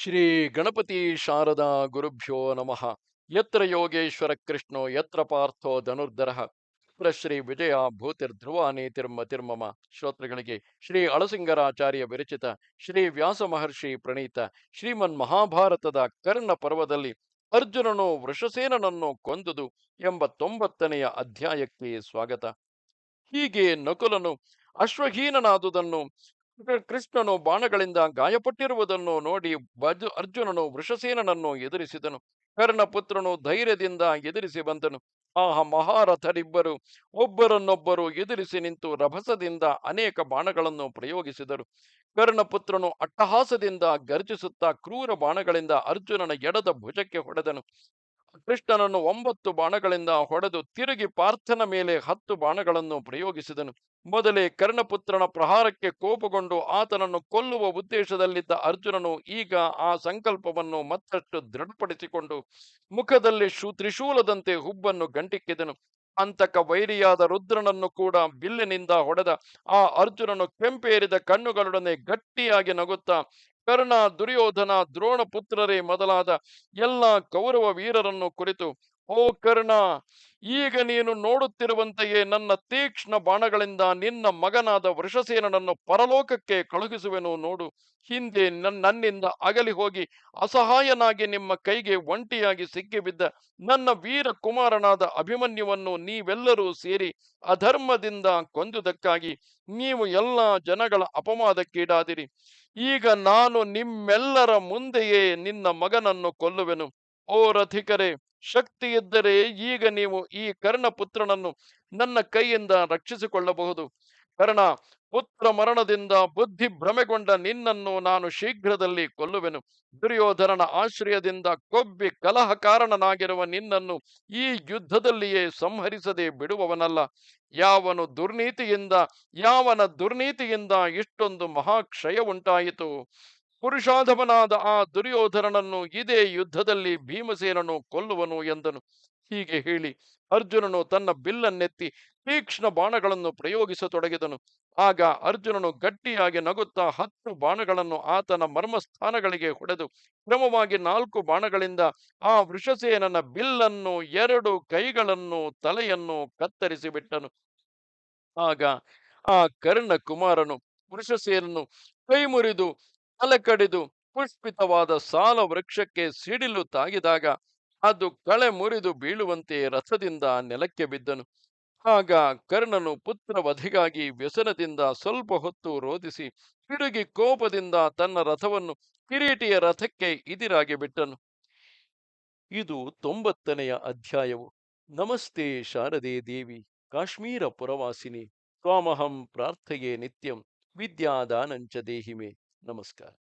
ಶ್ರೀ ಗಣಪತಿ ಶಾರದಾ ಗುರುಭ್ಯೋ ನಮಃ. ಯತ್ರ ಯೋಗೇಶ್ವರ ಕೃಷ್ಣೋ, ಯತ್ರ ಪಾರ್ಥೋ ಧನುರ್ಧರ. ಶ್ರೀ ವಿಜಯ ಭೂತಿರ್ಧ್ರುವ ನೀತಿರ್ಮತಿರ್ಮಮ ಶ್ರೋತೃಗಳಿಗೆ ಶ್ರೀ ಅಳಸಿಂಗರಾಚಾರ್ಯ ವಿರಚಿತ ಶ್ರೀ ವ್ಯಾಸ ಮಹರ್ಷಿ ಪ್ರಣೀತ ಶ್ರೀಮನ್ ಮಹಾಭಾರತದ ಕರ್ಣ ಪರ್ವದಲ್ಲಿ ಅರ್ಜುನನು ವೃಷಸೇನನನ್ನು ಕೊಂದುದು ಎಂಬ ತೊಂಬತ್ತನೆಯ ಅಧ್ಯಾಯಕ್ಕೆ ಸ್ವಾಗತ. ಹೀಗೆ ನಕುಲನು ಅಶ್ವಹೀನನಾದುದನ್ನು ಕೃಷ್ಣನು ಬಾಣಗಳಿಂದ ಗಾಯಪಟ್ಟಿರುವುದನ್ನು ನೋಡಿ ಬಜ ಅರ್ಜುನನು ವೃಷಸೇನನನ್ನು ಎದುರಿಸಿದನು. ಕರ್ಣಪುತ್ರನು ಧೈರ್ಯದಿಂದ ಎದುರಿಸಿ ಬಂದನು. ಆಹ, ಮಹಾರಥರಿಬ್ಬರು ಒಬ್ಬರನ್ನೊಬ್ಬರು ಎದುರಿಸಿ ನಿಂತು ರಭಸದಿಂದ ಅನೇಕ ಬಾಣಗಳನ್ನು ಪ್ರಯೋಗಿಸಿದರು. ಕರ್ಣಪುತ್ರನು ಅಟ್ಟಹಾಸದಿಂದ ಗರ್ಜಿಸುತ್ತಾ ಕ್ರೂರ ಬಾಣಗಳಿಂದ ಅರ್ಜುನನ ಎಡದ ಭುಜಕ್ಕೆ ಹೊಡೆದನು. ಕೃಷ್ಣನನ್ನು ಒಂಬತ್ತು ಬಾಣಗಳಿಂದ ಹೊಡೆದು ತಿರುಗಿ ಪಾರ್ಥನ ಮೇಲೆ ಹತ್ತು ಬಾಣಗಳನ್ನು ಪ್ರಯೋಗಿಸಿದನು. ಮೊದಲೇ ಕರ್ಣಪುತ್ರನ ಪ್ರಹಾರಕ್ಕೆ ಕೋಪಗೊಂಡು ಆತನನ್ನು ಕೊಲ್ಲುವ ಉದ್ದೇಶದಲ್ಲಿದ್ದ ಅರ್ಜುನನು ಈಗ ಆ ಸಂಕಲ್ಪವನ್ನು ಮತ್ತಷ್ಟು ದೃಢಪಡಿಸಿಕೊಂಡು ಮುಖದಲ್ಲಿ ಶು ತ್ರಿಶೂಲದಂತೆ ಹುಬ್ಬನ್ನು ಗಂಟಿಕ್ಕಿದನು. ಅಂತಕ ವೈರಿಯಾದ ರುದ್ರನನ್ನು ಕೂಡ ಬಿಲ್ಲಿನಿಂದ ಹೊಡೆದ ಆ ಅರ್ಜುನನು ಕೆಂಪೇರಿದ ಕಣ್ಣುಗಳೊಡನೆ ಗಟ್ಟಿಯಾಗಿ ನಗುತ್ತಾ ಕರ್ಣ ದುರ್ಯೋಧನ ದ್ರೋಣ ಪುತ್ರರೇ ಮೊದಲಾದ ಎಲ್ಲ ಕೌರವ ವೀರರನ್ನು ಕುರಿತು, ಓ ಕರ್ಣ, ಈಗ ನೀನು ನೋಡುತ್ತಿರುವಂತೆಯೇ ನನ್ನ ತೀಕ್ಷ್ಣ ಬಾಣಗಳಿಂದ ನಿನ್ನ ಮಗನಾದ ವೃಷಸೇನನನ್ನು ಪರಲೋಕಕ್ಕೆ ಕಳುಹಿಸುವೆನು ನೋಡು. ಹಿಂದೆ ನನ್ನಿಂದ ಅಗಲಿ ಹೋಗಿ ಅಸಹಾಯನಾಗಿ ನಿಮ್ಮ ಕೈಗೆ ಒಂಟಿಯಾಗಿ ಸಿಕ್ಕಿಬಿದ್ದ ನನ್ನ ವೀರ ಕುಮಾರನಾದ ಅಭಿಮನ್ಯುವನ್ನು ನೀವೆಲ್ಲರೂ ಸೇರಿ ಅಧರ್ಮದಿಂದ ಕೊಂದುದಕ್ಕಾಗಿ ನೀವು ಎಲ್ಲ ಜನಗಳ ಅಪವಾದಕ್ಕೀಡಾದಿರಿ ಈಗ ನಾನು ನಿಮ್ಮೆಲ್ಲರ ಮುಂದೆಯೇ ನಿನ್ನ ಮಗನನ್ನು ಕೊಲ್ಲುವೆನು. ಓ ರಥಿಕರೇ ಶಕ್ತಿ ಇದ್ದರೆ ಈಗ ನೀವು ಈ ಕರ್ಣಪುತ್ರನನ್ನು ನನ್ನ ಕೈಯಿಂದ ರಕ್ಷಿಸಿಕೊಳ್ಳಬಹುದು. ಕರ್ಣ ಪುತ್ರ ಮರಣದಿಂದ ಬುದ್ಧಿ ಭ್ರಮೆಗೊಂಡ ನಿನ್ನನ್ನು ನಾನು ಶೀಘ್ರದಲ್ಲಿ ಕೊಲ್ಲುವೆನು. ದುರ್ಯೋಧನನ ಆಶ್ರಯದಿಂದ ಕೊಬ್ಬಿ ಕಲಹ ಕಾರಣನಾಗಿರುವ ನಿನ್ನನ್ನು ಈ ಯುದ್ಧದಲ್ಲಿಯೇ ಸಂಹರಿಸದೆ ಬಿಡುವವನಲ್ಲ. ಯಾವನು ದುರ್ನೀತಿಯಿಂದ, ಯಾವನ ದುರ್ನೀತಿಯಿಂದ ಇಷ್ಟೊಂದು ಮಹಾಕ್ಷಯ ಉಂಟಾಯಿತು. ಪುರುಷಾಧಮನಾದ ಆ ದುರ್ಯೋಧನನನ್ನು ಇದೇ ಯುದ್ಧದಲ್ಲಿ ಭೀಮಸೇನನು ಕೊಲ್ಲುವನು ಎಂದನು. ಹೀಗೆ ಹೇಳಿ ಅರ್ಜುನನು ತನ್ನ ಬಿಲ್ಲನ್ನೆತ್ತಿ ತೀಕ್ಷ್ಣ ಬಾಣಗಳನ್ನು ಪ್ರಯೋಗಿಸತೊಡಗಿದನು. ಆಗ ಅರ್ಜುನನು ಗಟ್ಟಿಯಾಗಿ ನಗುತ್ತಾ ಹತ್ತು ಬಾಣಗಳನ್ನು ಆತನ ಮರ್ಮಸ್ಥಾನಗಳಿಗೆ ಹೊಡೆದು ಕ್ರಮವಾಗಿ ನಾಲ್ಕು ಬಾಣಗಳಿಂದ ಆ ವೃಷಸೇನನ ಬಿಲ್ಲನ್ನು, ಎರಡು ಕೈಗಳನ್ನು, ತಲೆಯನ್ನು ಕತ್ತರಿಸಿ ಬಿಟ್ಟನು ಆಗ ಆ ಕರ್ಣ ಕುಮಾರನು ವೃಷಸೇನನು ಕೈ ಮುರಿದು ತಲೆ ಕಡಿದು ಪುಷ್ಪಿತವಾದ ಸಾಲ ವೃಕ್ಷಕ್ಕೆ ಸಿಡಿಲು ತಾಗಿದಾಗ ಅದು ಕಳೆ ಮುರಿದು ಬೀಳುವಂತೆ ರಥದಿಂದ ನೆಲಕ್ಕೆ ಬಿದ್ದನು. ಆಗ ಕರ್ಣನು ಪುತ್ರ ವಧೆಗಾಗಿ ವ್ಯಸನದಿಂದ ಸ್ವಲ್ಪ ಹೊತ್ತು ರೋಧಿಸಿ ತಿರುಗಿ ಕೋಪದಿಂದ ತನ್ನ ರಥವನ್ನು ಕಿರೀಟಿಯ ರಥಕ್ಕೆ ಇದಿರಾಗಿ ಬಿಟ್ಟನು. ಇದು ತೊಂಬತ್ತನೆಯ ಅಧ್ಯಾಯವು. ನಮಸ್ತೆ ಶಾರದೆ ದೇವಿ, ಕಾಶ್ಮೀರ ಪುರವಾಸಿನಿ ತ್ವಾಮಹಂ ಪ್ರಾರ್ಥೆಯೇ ನಿತ್ಯಂ, ವಿದ್ಯಾದಾನಂಚ ದೇಹಿಮೆ. ನಮಸ್ಕಾರ.